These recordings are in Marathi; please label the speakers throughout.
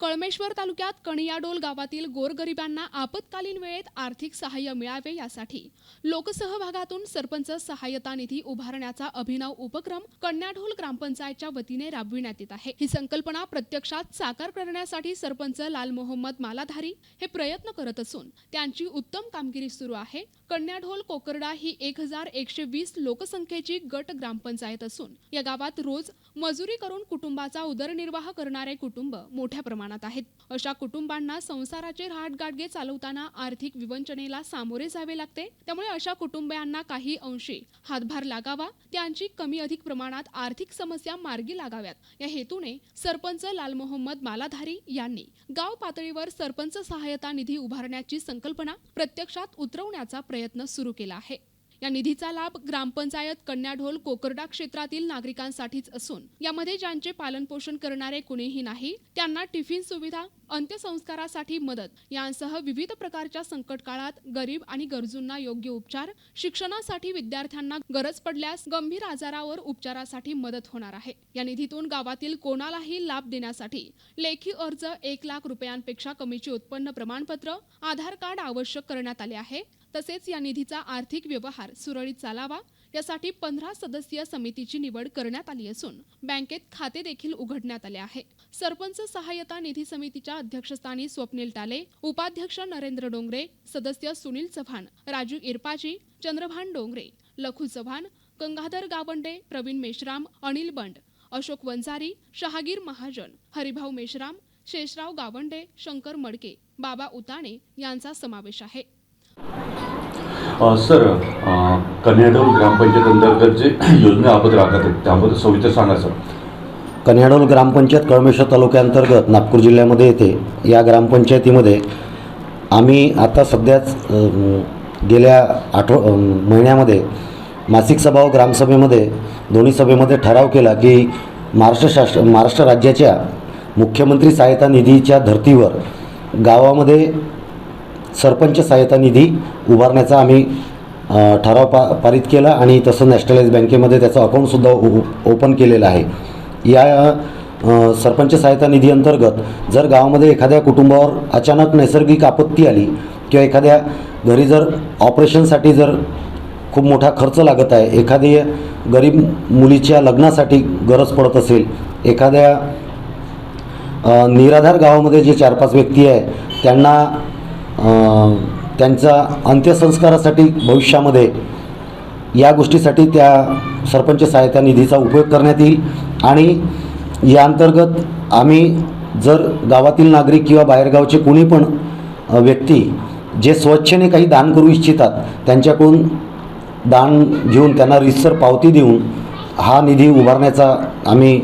Speaker 1: कळमेश्वर तालुक्यात कणियाडोल गावातील गोरगरिबांना आपत्कालीन वेळेत आर्थिक सहाय्य मिळावे यासाठी लोकसहभागातून सरपंच सहाय्यता निधी उभारण्याचा अभिनव उपक्रम कन्याढोल ग्रामपंचायतच्या वतीने राबविण्यात येत आहे. ही संकल्पना प्रत्यक्षात साकार करण्यासाठी सरपंच लाल मोहम्मद मालाधारी हे प्रयत्न करत असून त्यांची उत्तम कामगिरी सुरू आहे. कन्याढोल कोकरडा ही एक हजार एकशे वीस लोकसंख्येची गट ग्रामपंचायत असून या गावात रोज मजुरी करून कुटुंबाचा उदरनिर्वाह करणारे कुटुंब मोठ्या प्रमाणात आहेत. अशा कुटुंबांना संसाराचे राहटगाडगे चालवताना आर्थिक विवंचनेला सामोरे जावे लागते. त्यामुळे अशा कुटुंबियांना काही अंशी हातभार लागावा त्यांची कमी अधिक प्रमाणात आर्थिक समस्या मार्गी लागाव्यात. या हेतूने सरपंच लाल मोहम्मद मालाधारी यांनी गाव पातळीवर सरपंच सहायता निधी उभारण्याची संकल्पना प्रत्यक्षात उतरवण्याचा प्रयत्न सुरू केला आहे. या निधीचा लाभ ग्रामपंचायत कन्याढोल कोकरडा क्षेत्रातील नागरिकांसाठीच असून यामध्ये ज्यांचे पालनपोषण करणारे कुणीही नाही त्यांना टिफिन सुविधा अंत्यसंस्कारासाठी मदत यांसह विविध प्रकारच्या संकट काळात गरीब आणि गरजूंना योग्य उपचार शिक्षणासाठी विद्यार्थ्यांना गरज पडल्यास गंभीर आजारावर उपचारासाठी मदत होणार आहे. या निधीतून गावातील कोणालाही लाभ देण्यासाठी लेखी अर्ज एक लाख रुपयांपेक्षा कमीचे उत्पन्न प्रमाणपत्र आधार कार्ड आवश्यक करण्यात आले आहे. तसेच या निधीचा आर्थिक व्यवहार सुरळीत चालावा यासाठी पंधरा सदस्यीय समितीची निवड करण्यात आली असून बँकेत खाते देखील उघडण्यात आले आहे. सरपंच सहाय्यता निधी समितीच्या अध्यक्षस्थानी स्वप्नील टाले उपाध्यक्ष नरेंद्र डोंगरे सदस्य सुनील चव्हाण राजू इरपाजी चंद्रभान डोंगरे लखू चव्हाण गंगाधर गावंडे प्रवीण मेश्राम अनिल बंड अशोक वंजारी शहागीर महाजन हरिभाऊ मेश्राम शेषराव गावंडे शंकर मडके बाबा उताणे यांचा समावेश आहे.
Speaker 2: सर कन्याडोल ग्रामपंचायत अंतर्गत जे योजना आपण राखत आहेत त्याबद्दल सविस्तर सांगा सर.
Speaker 3: कन्याडोल ग्रामपंचायत कळमेश्वर तालुक्याअंतर्गत नागपूर जिल्ह्यामध्ये येते या ग्रामपंचायतीमध्ये आम्ही आता सध्याच गेल्या आठव महिन्यामध्ये मासिक सभा व ग्रामसभेमध्ये दोन्ही सभेमध्ये ठराव केला की महाराष्ट्र शास महाराष्ट्र राज्याच्या मुख्यमंत्री सहायता निधीच्या धर्तीवर गावामध्ये सरपंच सहायता निधी उभारण्याचा आम्ही ठराव पा पारित केला आणि तसं नॅशनलाइज बँकेमध्ये त्याचं अकाउंटसुद्धा ओ ओपन केलेलं आहे. या सरपंच सहायता निधी अंतर्गत जर गावामध्ये एखाद्या कुटुंबावर अचानक नैसर्गिक आपत्ती आली किंवा एखाद्या घरी जर ऑपरेशनसाठी जर खूप मोठा खर्च लागत आहे एखादी गरीब मुलीच्या लग्नासाठी गरज पडत असेल एखाद्या निराधार गावामध्ये जे चार पाच व्यक्ती आहे त्यांना त्यांचा अंत्यसंस्कारासाठी भविष्यामध्ये या गोष्टीसाठी त्या सरपंच सहायता निधीचा उपयोग करण्यात येईल. आणि या अंतर्गत आम्ही जर गावातील नागरिक किंवा बाहेरगावचे कोणी पण व्यक्ती जे स्वच्छेने काही दान करू इच्छितात त्यांच्याकडून दान घेऊन त्यांना रिसर पावती देऊन हा निधी उभारण्याचा आम्ही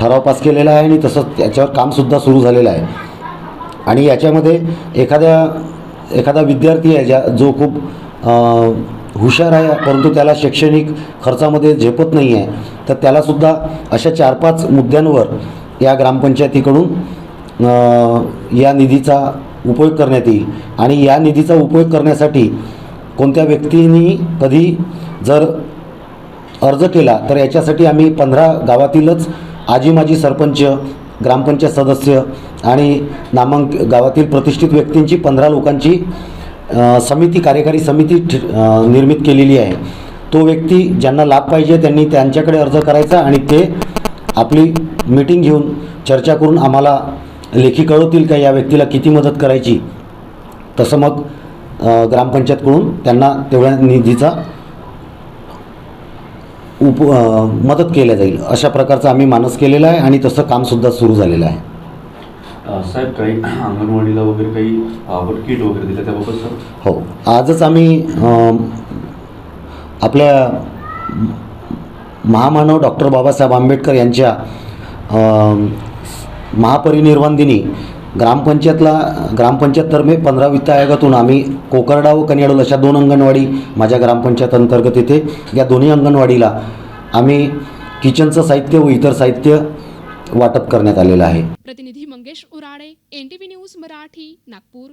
Speaker 3: ठराव पास केलेला आहे आणि तसंच त्याच्यावर कामसुद्धा सुरू झालेलं आहे. आणि याच्यामध्ये एखाद्या एखादा विद्यार्थी आहे ज्या जो खूप हुशार आहे परंतु त्याला शैक्षणिक खर्चामध्ये झेपत नाही आहे तर त्यालासुद्धा अशा चार पाच मुद्द्यांवर या ग्रामपंचायतीकडून या निधीचा उपयोग करण्यात येईल. आणि या निधीचा उपयोग करण्यासाठी कोणत्या व्यक्तींनी कधी जर अर्ज केला तर याच्यासाठी आम्ही पंधरा गावातीलच आजी माजी सरपंच ग्रामपंचायत सदस्य आणि नामांक गावातील प्रतिष्ठित व्यक्तींची पंधरा लोकांची समिती कार्यकारी समिती निर्मित केलेली आहे. तो व्यक्ती ज्यांना लाभ पाहिजे त्यांनी त्यांच्याकडे अर्ज करायचा आणि ते आपली मीटिंग घेऊन चर्चा करून आम्हाला लेखी कळवतील का या व्यक्तीला किती मदत करायची. तसं मग ग्रामपंचायतकडून त्यांना तेवढ्या निधीचा उप मदत केल्या जाईल. अशा प्रकारचं आम्ही मानस केलेलं आहे आणि तसं कामसुद्धा सुरू झालेलं आहे.
Speaker 2: साहेब काही अंगणवाडीला वगैरे काही आपण किट वगैरे दिलं त्याबाबत सर?
Speaker 3: हो. आजच आम्ही आपल्या महामानव डॉक्टर बाबासाहेब आंबेडकर यांच्या महापरिनिर्वाण दिनी ग्रामपंचायतला ग्रामपंचायततर्फे पंधरा वित्त आयोगातून आम्ही कोकरडा व कनियाडोल अशा दोन अंगणवाडी माझ्या ग्रामपंचायत अंतर्गत येते या दोन्ही अंगणवाडीला आम्ही किचनचं साहित्य व इतर साहित्य वाटप करण्यात आलेलं आहे.
Speaker 1: प्रतिनिधी मंगेश उराडे एनटीव्ही न्यूज मराठी नागपूर.